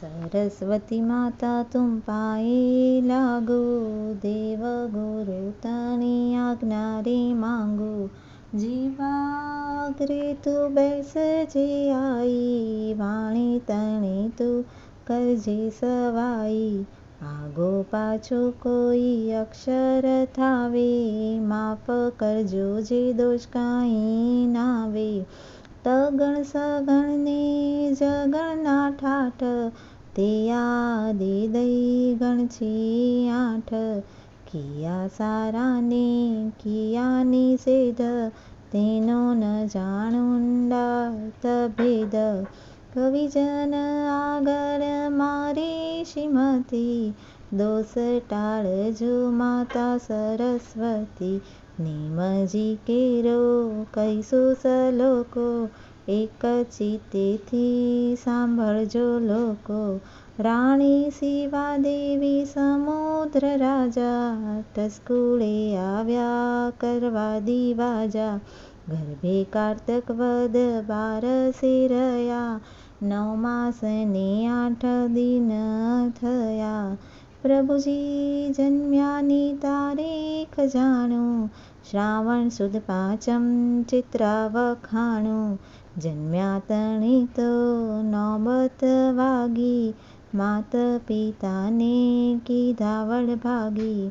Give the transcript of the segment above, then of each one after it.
सरस्वती माता तुम पाए लागो देव गुरु तनी आज्ञा रे मांगो જીવાગ્રે તું બેસજે આઈ વાણી તણે તું કરજે સવાઈ આગો પાછો કોઈ અક્ષર થાવે માફ કરજો જે દોષ કાંઈ નાવે તગણ સગણને જગણના ઠાઠ તે આદિ દઈ ગણ છે આઠ. કિયા સારાને, કિયાની સેધ. તેનો ન જાણુંડા તભેદ કવિજન આગળ મારી શ્રીમતી. દોષ ટાળજો માતા સરસ્વતી. નિમજી કેરો કહીશું સલોકો એક ચિત્તેથી સાંભળજો લોકો રાણી શિવા દેવી સમુદ્ર રાજા તસ્કુળે આવ્યા કરવા દીવાજા ગર્ભે કારતક વદ બારસે રહ્યા નવ માસ ને આઠ દિન થયા પ્રભુજી જન્મ્યાની તારીખ જાણો શ્રાવણ સુદ પાંચમ ચિત્રાવખાણું જન્મ્યા તણી તો નોબત વાગી માત પિતાને કીધા વડભાગી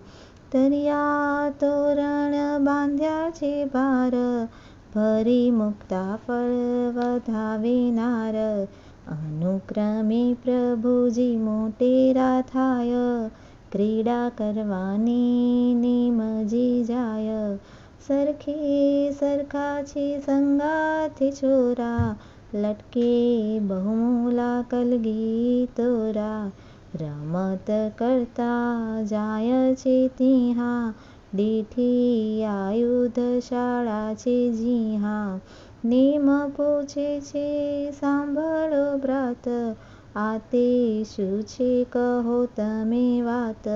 તરિયા તોરણ બાંધ્યા છે ભાર ભરી મુક્તા ફળ વધાવેનાર અનુક્રમે પ્રભુજી મોટેરા થાય ક્રીડા કરવાની નિમજી જાય સરખી સરખા છે સંગાથી છોરા લટકે બહુમૂલા કલગી તોરા રમત કરતા જાય છે તિહા દીઠી આયુધ શાળા છે જીહા નિમ પૂછે છે સાંભળો બ્રાત આ તે શું છે કહો તમે વાત.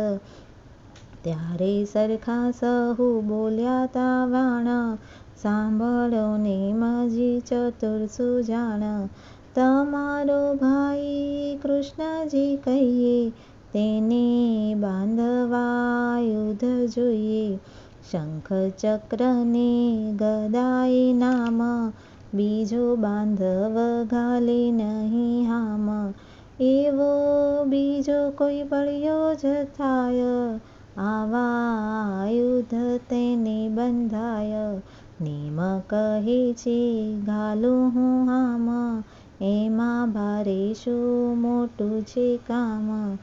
ત્યારે સરખા સહુ બોલ્યા તા વાણ. સાંભળો ને મજી ચતુર સુજાણ. તમારો ભાઈ કૃષ્ણજી કહીએ, તેને બાંધવા યુદ્ધ જોઈએ. શંખ ચક્રને ગદાય નામ. બીજો બાંધવ ઘાલે નહીં હામ. એવો બીજો કોઈ બળ્યો જ થાય. આવા આયુધ તેને બંધાય. નેમ કહે છે ઘાલું હું હામ. એમાં ભારે શું મોટું છે કામ?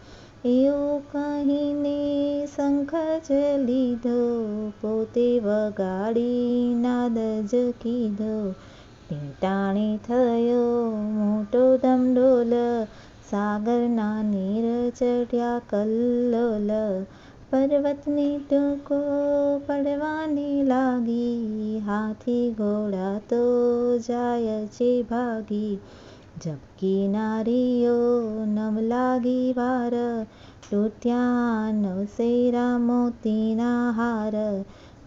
એવું કહીને શંખ જ લીધો, પોતે વગાડી નાદ જ કીધો. ટેટાણી થયો મોટો ધમડોલ સાગરના નીર ચઢ્યા કલ્લોલ. પર્વતની ટૂંકો પડવાની લાગી, હાથી ઘોડા તો જાય છે ભાગી. ઝબકી નારીઓ નવ લાગી વાર તૂટ્યા નવસેરા મોતીના હાર.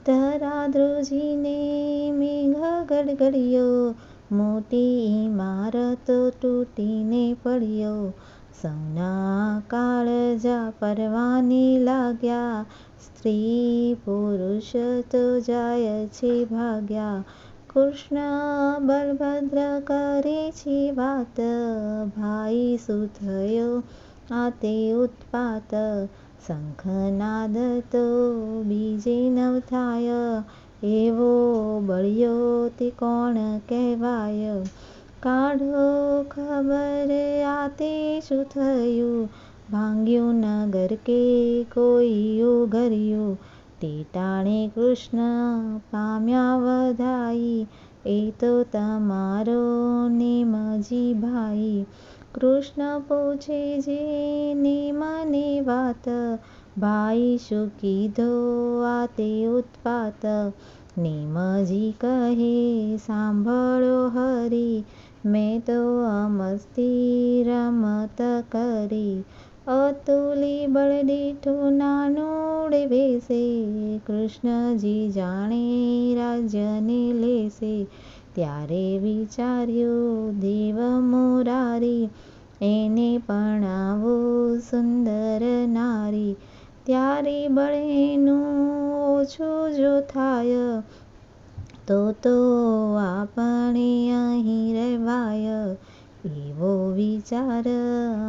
ધરા ધ્રુજીને મેઘ ગડગડ્યો, મોટી ઇમારતો તૂટીને પડ્યો. સૌના કાળજા પરવાની લાગ્યા, સ્ત્રી પુરુષ તો જાય છે ભાગ્યા. કૃષ્ણ બલભદ્ર કરે છે વાત, ભાઈ શું થયો? આ તે ઉત્પાત શંખનાદ તો બીજે નવ થાય. એવો બળ્યો તે કોણ કહેવાય? કાઢો ખબર આ તે શું થયું? ભાંગ્યું નગર કે કોઈ ઉઘર્યું? ટેટાણે કૃષ્ણ પામ્યા વધાઈ. એ તો તમારો નેમજી ભાઈ. કૃષ્ણ પૂછે જે મને વાત? ભાઈ, શું કીધો આ તે ઉત્પાત? નિમજી કહે, સાંભળો હરી, મેં તો અમસ્તી રમત કરી. અતુલી બળદીઠું નાનોડ વેસે. કૃષ્ણજી જાણે રાજ્યને લેશે. ત્યારે વિચાર્યું, દેવ મોરારી, એને પરણાવો સુંદર નારી. ત્યારે બળેનું ઓછું જો થાય, તો તો આપણે અહીં રહેવાય. એવો વિચાર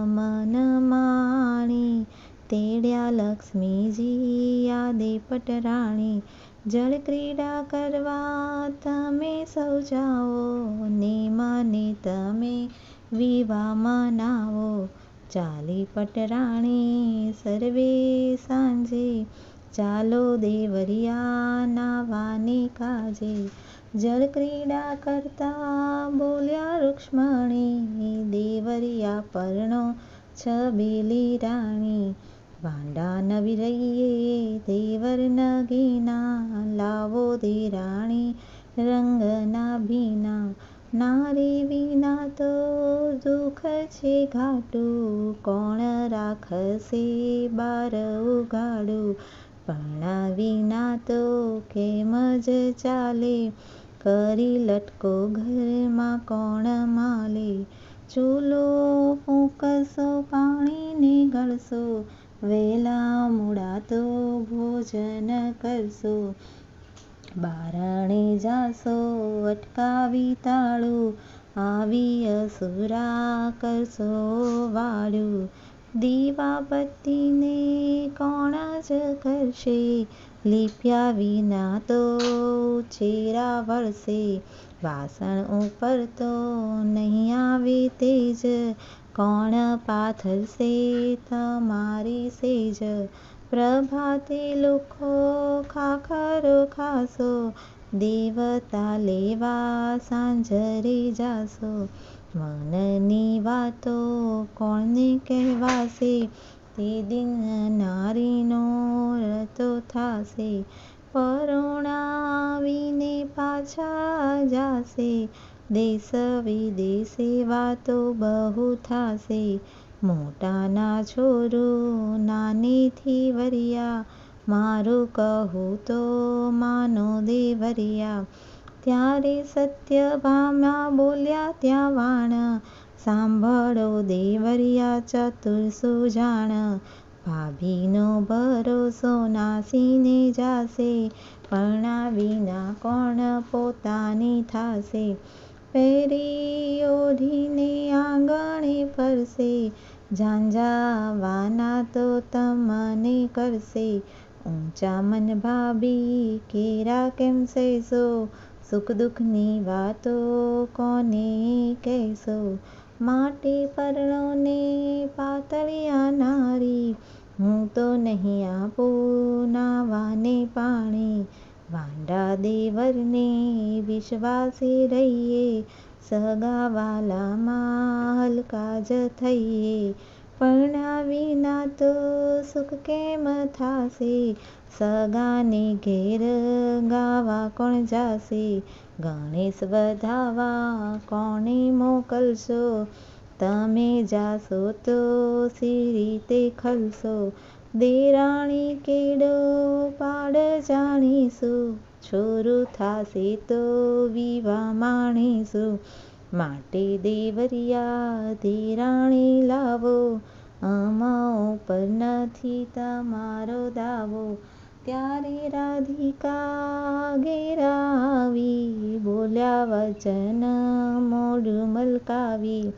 મનમાણી તેડ્યા લક્ષ્મીજી, યાદે પટરાણી. જળક્રીડા કરવા તમે સૌ જાઓ ને મને તમે વિવા મનાવો. ચાલી પટરાણી સર્વે સાંજે, ચાલો દેવરિયા નાવાને કાજે. જળક્રીડા કરતા બોલ્યા રૂક્ષ્મણી, દેવરિયા પરણો છબીલી રાણી. વાંડા નવી રહીએ દેવર નગીના, લાવો દેરાણી રંગના ભીના. નારી વિના તો દુઃખ છે ઘાટું, કોણ રાખશે બાર ઉગાડું પરણા વિના તો કેમ જ ચાલે? કરી લટકો ઘરમાં કોણ માલે? ચૂલો ફૂંકશો, પાણીને ગળશો વેલા મોડા તો ભોજન કરશો. બારણે જાશો, અટકાવી તાળું, આવી અસુરા કરશો વાળું. દીવાબત્તીને કોણ જ કરશે? લીપ્યા વિના તો ચેરા વળશે. વાસણ ઉપર તો નહીં આવે તેજ. કોણ પાથરશે તમારી સેજ? પ્રભાતે લોકો ખાખરો ખાશો, દેવતા લેવા સાંજરે જાશો. મનની વાતો કોણને કહેવાશે? તે દિન નારીનો રતો થાશે. પરણાવીને પાછા જાશે. દેશ વિદેશે વાતો બહુ થાશે મોટાના છોરો નાનેથી વરિયા મારું કહું તો માનો દેવરિયા ત્યારે સત્યભામા બોલ્યા ત્યાં વાણ સાંભળો દેવરિયા ચતુર સુજાણ ભાભીનો ભરોસો નાસીને જાશે પણ વિના કોણ પોતાની થાશે પહેરી ઓઢીને આંગણે ફરશે. ઝાંઝાવાના તો તમને કરશે. ઊંચા મન ભાભી, કેરા કેમ સહેશો સુખ દુઃખની વાતો કોને કહેશો? માટી પરણોને પાતળિયા નારી, હું તો નહીં આપું નાવાને પાણી. વાંડા દેવરને વિશ્વાસે રહીએ સગાવાલામાં હલકા જ થઈએ પરણા વિના તો સુખ કેમ થાશે સગાને ઘેર ગાવા કોણ જાશે ગણેશ વધાવા કોને મોકલશો તમે જાશો તો સી રીતે ખલશો દેરાણી કેડો પાડ જાણીશું, છોરું થાશે તો વિવા માણીશું. માટે દેવરિયા દેરાણી લાવો, આમાં ઉપર નથી તમારો દાવો. ત્યારે રાધિકા આવી બોલ્યા વચન મોઢું મલકાવી.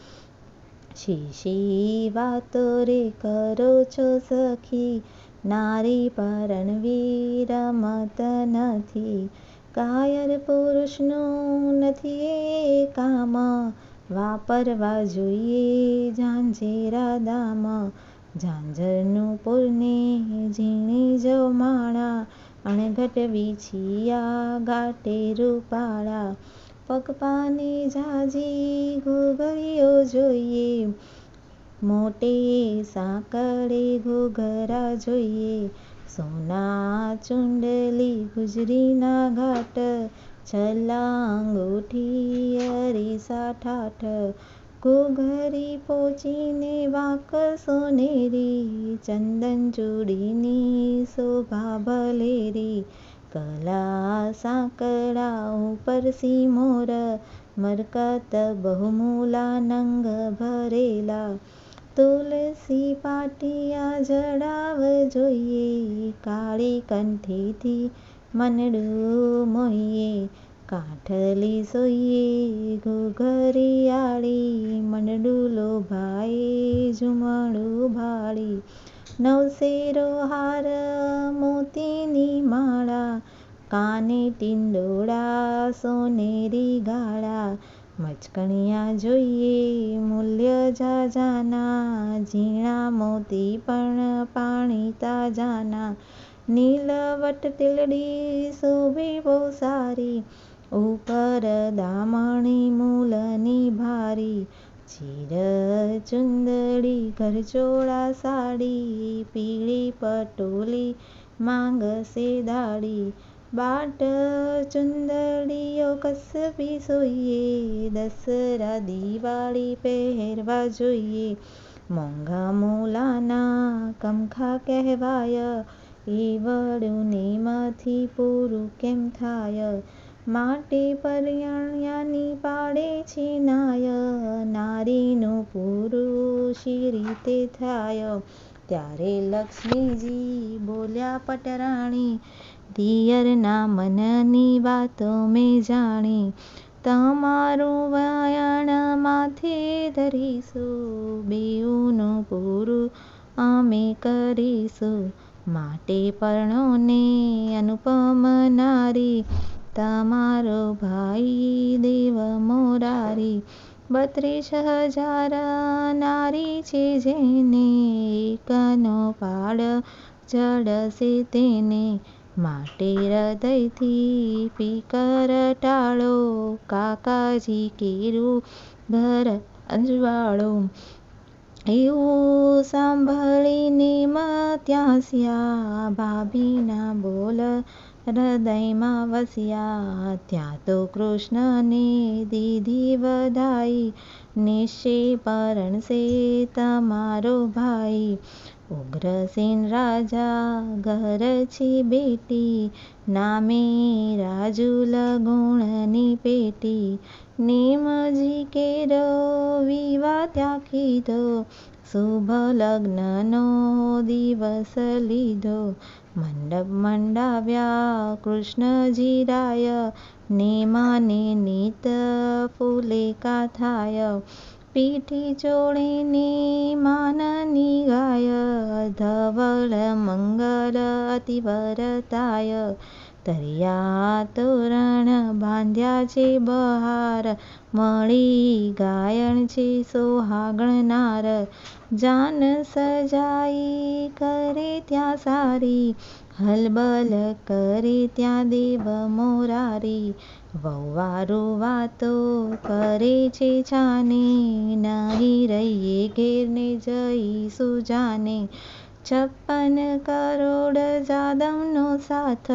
શીશી વાતો રે કરો છો સખી. નારી પરણવી રમત નથી. કાયર પુરુષનું નથી એ કામ. વાપરવા જોઈએ ઝાંઝેરા દામ. ઝાંઝરનું પુરને ઝીણી જો માળા અણઘટ વિછિયા ગાટે રૂપાળા. પગપાને ઝાઝી ઘોઘરીઓ જોઈએ. મોટે સાંકળે ઘોઘરા જોઈએ. સોના ચુંડલી ગુજરીના ઘાટ, છલાંગ ઉઠી અરીસા ઠાઠ ઘોઘરી પોચીને વાક સોનેરી, ચંદન ચૂડીની શોભા ભલેરી. કલા સાંકળા ઉપર સિમોર મરકત બહુમૂલા નંગ ભરેલા તુલસી પાટિયા જડાવ જોઈએ કાળી કંઠીથી મનડું મોહીએ કાઠલી સોઈએ ઘૂઘરિયાળી મનડું લોભાએ ઝુમડું ભાળી નવસેરો હાર મોતીની માળા કાને ટિંડોળા સોનેરી ગાળા મચકણિયા જોઈએ મૂલ્ય જાજાના ઝીણા મોતી પણ પાણી તાજાના નીલવટ તીલડી શોભે બહુ સારી ઉપર દામણી મૂલની ભારી ચીર ચુંદડી ઘરચોળા સાડી, પીળી પટોલી માંગશે દાડી બાટ ચુંદડીઓ કસબી સોઈએ દસરા દિવાળી પહેરવા જોઈએ. મોંઘા મૂલાના કમખા કહેવાય એ વડું નેમાંથી પૂરું કેમ થાય? માટે પરણ્યાની પાડે છે નાય, નારીનું પૂરું રીતે થાય. ત્યારે લક્ષ્મીજી બોલ્યા, પટરાણી, દિયરના મનની વાતો મેં જાણી. તમારું વાયણ માથે ધરીશું, બેઉનું પૂરું અમે કરીશું. માટે પરણોને અનુપમ નારી તમારો ભાઈ દેવ મોરારી, બત્રીસ હજાર નારી છે જેને એકનો પાડ ચડશે તેને માટે હૃદયથી પીકર ટાળો, કાકાજી કેરું ઘર અજવાળો. એવું સાંભળીને મત્યાસ્યા ભાભીના બોલ હૃદયમાં વસ્યા ત્યાં તો કૃષ્ણને દીધી વધાઈ નિશ્ચે પરણશે તમારો ભાઈ ઉગ્રસેન રાજા ઘર છે બેટી નામે રાજુ લગુણની પેટી નિમજી કેરો વિવા ત્યાં કીધો શુભ લગ્નનો દિવસ લીધો મંડપ મંડાવ્યા કૃષ્ણજી રાય નેમાને નીત ફૂલે કાથાય, પીઠી ચોળીને માનની ગાય, ધવળ મંગલ અતિવરતાય તરિયા તોરણ બાંધ્યા છે બહાર, મળી ગાયણ છે સોહાગણનાર જાન સજાઈ કરે ત્યાં સારી, હલબલ કરે ત્યાં દેવ મોરારી. વહુવારો વાતો કરે છે છાને, નહીં રહીએ ઘેરને જઈ જાને. છપ્પન કરોડ જાદવનો સાથ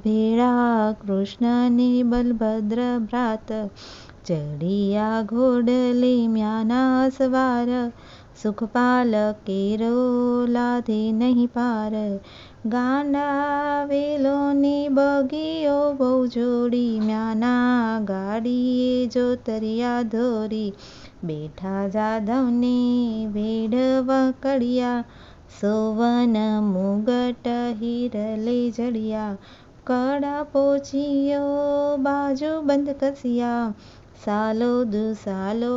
ભેળા કૃષ્ણની બલભદ્ર ભ્રાત ચડિયા ઘોડલી મ્યાના સવાર સુખપાલ કેરો લાધે નહીં પાર ગાંડા વેલોની બગીઓ બહુ જોડી મ્યાના ગાડીએ જોતરિયા ધોરી બેઠા જાદવને વેઢવા કડિયા સોવન મુગટ હિરલે જડિયા કડા પોચીયો બાજુ બંધ કસિયા સાલો દુસાલો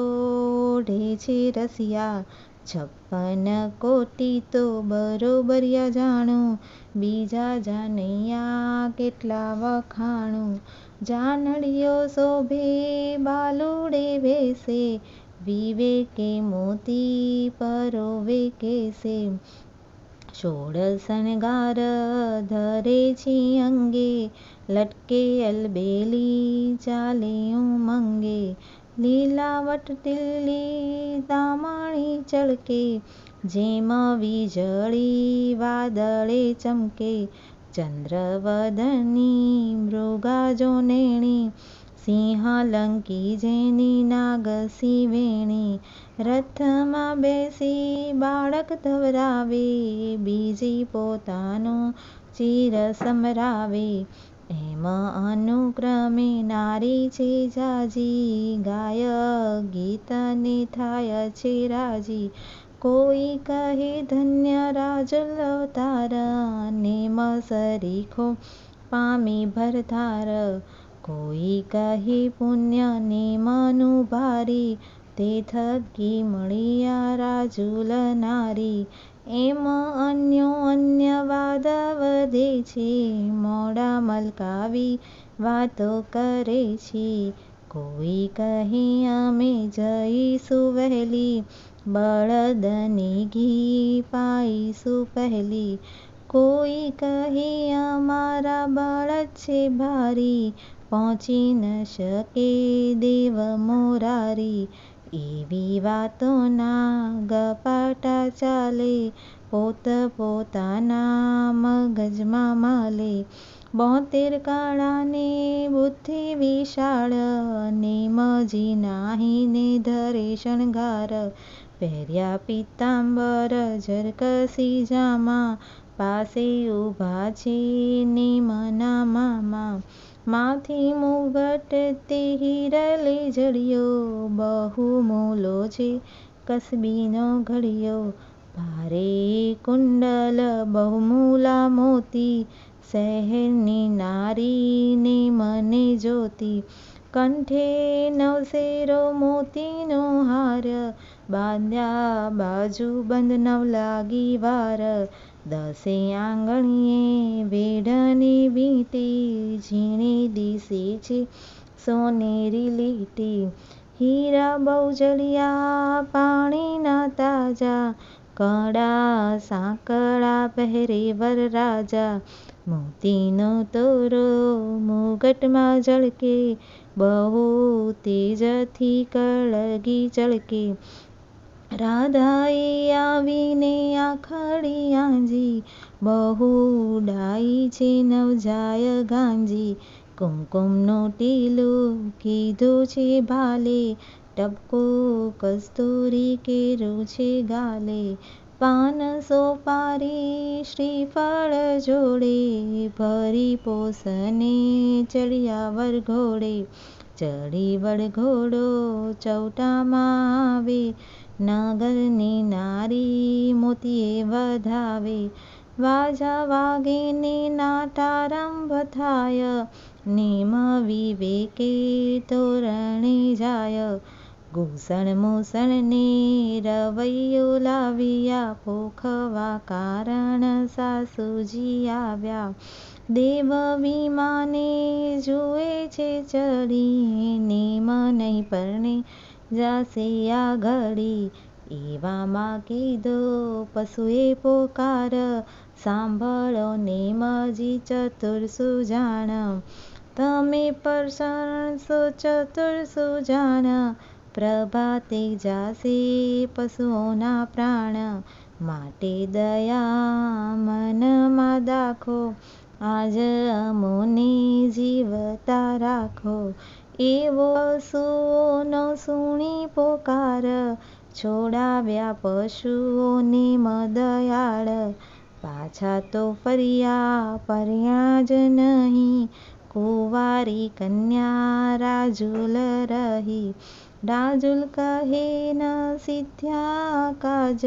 ઓઢે છે રસિયા છપ્પન કોટી તો બરોબરિયા જાણું બીજા જાનૈયા કેટલા વખાણું જાનડિયો શોભે બાલુડે વેસે વિવેકે મોતી પરોવે કેસે શણગાર ધરે છે અંગે લટકે અલબેલી ચાલે ઉમંગે લીલાવટ ટીલી દામણી ચળકે જેમ વીજળી વાદળે ચમકે ચંદ્રવદની મૃગા નેણી સિંહાલંકી જેની નાગસી વેણી રથમાં બેસી બાળક ધવરાવે, બીજી પોતાનો ચીર સમરાવે એમ અનુક્રમે નારી છે જાજી ગાય ગીતને થાય છે રાજી. કોઈ કહે ધન્ય રાજ અવતાર નેમ સરીખો પામી ભરધાર. કોઈ કહે પુણ્ય નેમનું ભારી તે થકી મળ્યા રાજુલ નારી. એમ અન્યો અન્યવાદ વધે છે. મોડા મલકાવી વાતો કરે છે. કોઈ કહે અમે જઈશું વહેલી. બળદની ઘી પાઈશું પહેલી. કોઈ કહે અમારા બળદ છે ભારી. પહોંચી ન શકે દેવ મોરારી. એવી વાતોના ગપાટા ચાલે પોત પોતાના મગજમાં માલે બોતેર કાળાને બુદ્ધિ વિશાળ નેમજી નાહીને ધરે શણગાર પહેર્યા પીતાંબર જરકસી જામા પાસે ઊભા છે નેમના મામા માથી મુગટ તે હિરલે બહુ મોલો છે, કસબીનો ઘડિયો ભારે કુંડલ, બહુમૂલા મોતી, શહેરની નારીને મને જોતી. કંઠે નવશેરો મોતીનો હાર, બાંધ્યા બાજુ બંધ નવ લાગી વાર. દસે આંગણીએ વેઢની વીંટી ઝીણી દિશે છે, સોનેરી લીટી. હીરા બહુ જડિયા પાણીના તાજા કડા સાંકળા પહેરે વરરાજા મોતીનો તોરો મુગટમાં ઝળકે, બહુ તેજથી કળગી ઝળકે. રાધાએ આવીને આખડી આંજી બહુ ડાઈ છે નવજાય ગાંજી. કુમકુમનો ટીલો કીધું છે ભાલે, ટપકો કસ્તુરી કેરું છે ગાલે. પાન સોપારી શ્રીફળ જોડે, ભરી પોસને ચડિયા વરઘોડે. ચડી વડઘોડો ચૌટામાં આવે નગરની નારી મોતીએ વધાવે વાજા વાગે ને નાટારંભ થાય નિમ વિવેકે તોરણે જાય ઘૂસણ મૂસણને રવૈયો લાવ્યા પોખવા કારણ સાસુજી આવ્યા દેવ વિમાને જુએ છે ચડી નેમ નહીં પરણે જાશે આ ઘડી એવામાં કીધો પશુએ પોકાર સાંભળો નેમજી ચતુર સુજાણ તમે પરસણશો ચતુર સુજાણ પ્રભાતે જાશે પશુઓના પ્રાણ માટે દયા મનમાં દાખો આજ અમોને જીવતા રાખો એવો પશુઓનો સુણી પોકાર, છોડાવ્યા પશુઓની મદયાળ. પાછા તો ફર્યા પર્યા જ નહીં. કુંવારી કન્યા રાજુલ રહી. રાજુલ કહે, ન સિદ્ધ્યા કાજ.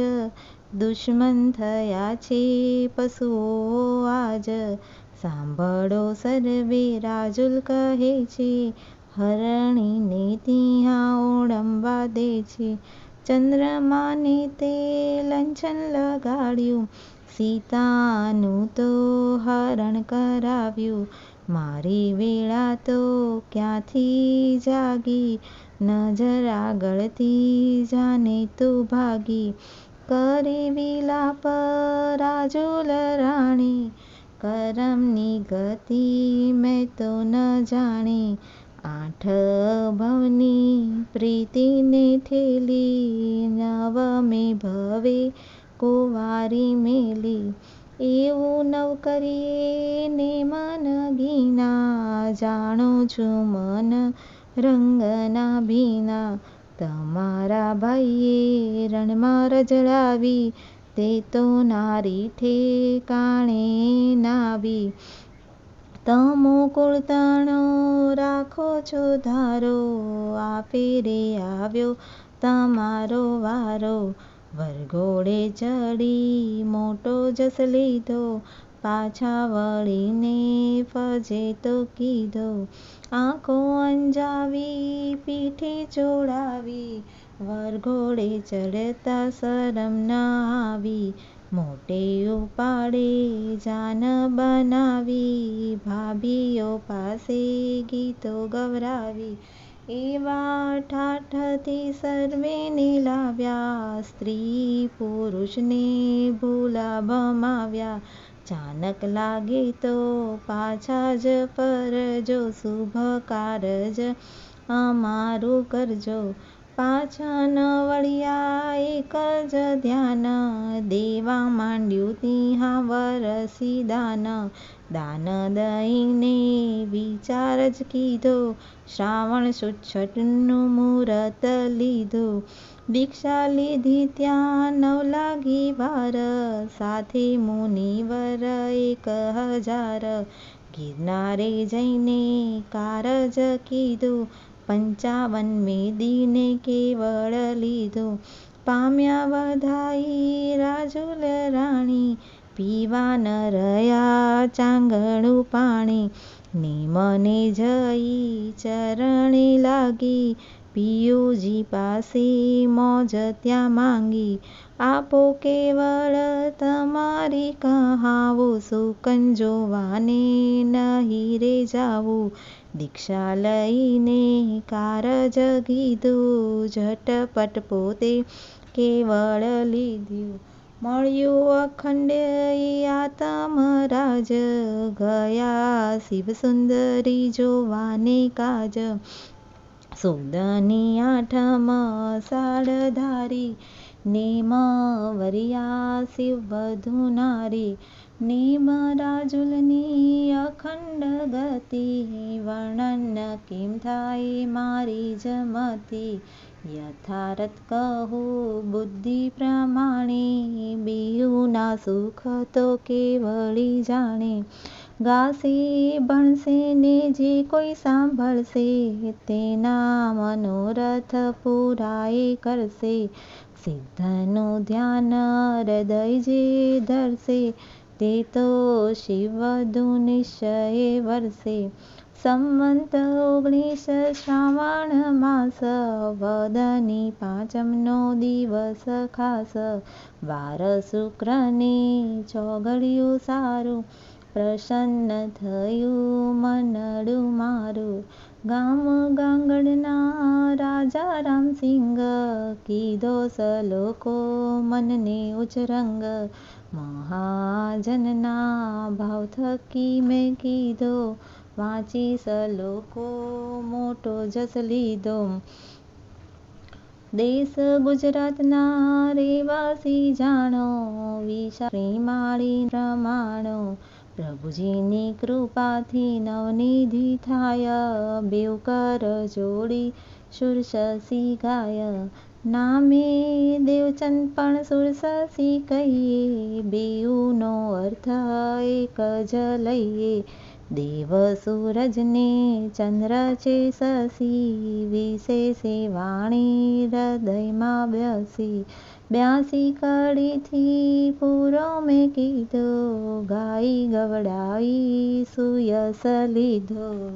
દુશ્મન થયા છે પશુઓ આજ. સાંભળો સર્વે, રાજુલ કહે છે હરણીને ત્યાં ઓળંબવા દે છે. ચંદ્રમાને તે લંચન લગાડ્યું. સીતાનું તો હરણ કરાવ્યું. મારી વેળા તો ક્યાંથી જાગી? નજર આગળથી જાને તું ભાગી. કરે વિલાપ રાજુલ રાણી. કરમની ગતિ મેં તો ન જાણી. આઠ ભવની પ્રીતિને ઠેલી નવમે ભવે કુવારી મેલી એવું નવ કરીએ ને મન ગીના જાણો છું મન રંગના ભીના તમારા ભાઈએ રણમાં રજડાવી તે તો નારી ઠેકાણે નાવી તમો કુળતણો રાખો છો ધારો આ ફેરે આવ્યો તમારો વારો. વરઘોડે ચડી મોટો જસ લીધો, પાછા વળીને ફજે તો કીધો. આંખો અંજાવી, પીઠે ચોડાવી, વરઘોડે ચડતા શરમ ના આવી. મોટે ઉપાડે જાન બનાવી, ભાભીઓ પાસે ગીતો ગવરાવી. એવા ઠાઠથી સર્વેને લાવ્યા, સ્ત્રી પુરુષને ભૂલા ભમાવ્યા. ચાનક લાગે તો પાછા જ ફરજો, શુભ કારજ અમારું કરજો. પાછા ન વળ્યા, એક જ ધ્યાન. દેવા માંડ્યું તિહા વરસી દાન. દાન દઈને વિચાર જ કીધો, શ્રાવણ સુછટનું મુહૂર્ત લીધું. દીક્ષા લીધી ત્યાં નવલાગી વાર. સાથે મુનિવર એક હજાર. ગિરનારે જઈને કારજ કીધું પંચાવન દીને કેવળ લીધું. પામ્યા વધાઈ રાજુલ રાણી પીવા ન રહ્યા ચાંગણું પાણી. ને મને જઈ ચરણે લાગી, પિયુજી પાસે મોજ ત્યાં માંગી. આપો કેવળ તમારી કહાવો, સુકન જોવાને નહીં રે જાવું. દીક્ષા લઈને કારજ કીધું, ઝટપટ પોતે કેવળ લીધું. મળ્યું અખંડ આતમરાજ, ગયા શિવ સુંદરી જોવાને કાજ. સુદની આઠમ સાડધારી नेमावर्यासि वधूनारी नेमराजुलनी गति वर्णन किं थायि मा जमति यथार्थ बुद्धिप्रमाणे बिहुना सुख तु के वी ગાશે, ભણશે ને જે કોઈ સાંભળશે, તેના મનોરથ પૂરાએ કરશે. સિદ્ધનું ધ્યાન હૃદય જે ધરશે, તે તો શિવ વધુ નિશ્ચયે વરસે. સંવંત ઓગણીસ શ્રાવણ માસ, વદની પાંચમનો દિવસ ખાસ. વાર શુક્રને ચોઘડિયું સારું પ્રસન્ન થયું મનડું મારું ગામ ગાંગડના રાજા રામસિંગ કીધો સલોકો મનને ઉચરંગ મહાજનના ભાવ થકી મેં કીધો વાંચી સલોકો મોટો જસ લીધો દેશ ગુજરાતના રેવાસી જાણો વિશા માળી પ્રમાણો પ્રભુજીની કૃપાથી નવનિધિ થાય. બેવ કર જોડી સુરસસી ગાય. નામે દેવચંદ પણ સુરસસી કહીએ. બેઉનો અર્થ એક જ લઈએ. દેવ સૂરજને ચંદ્ર છે શશી વિશેષે વાણી હૃદયમાં બેસી. બ્યાસી કડીથી પૂરો મેં કીધો ગાઈ ગવડાવી સુયસ લીધો.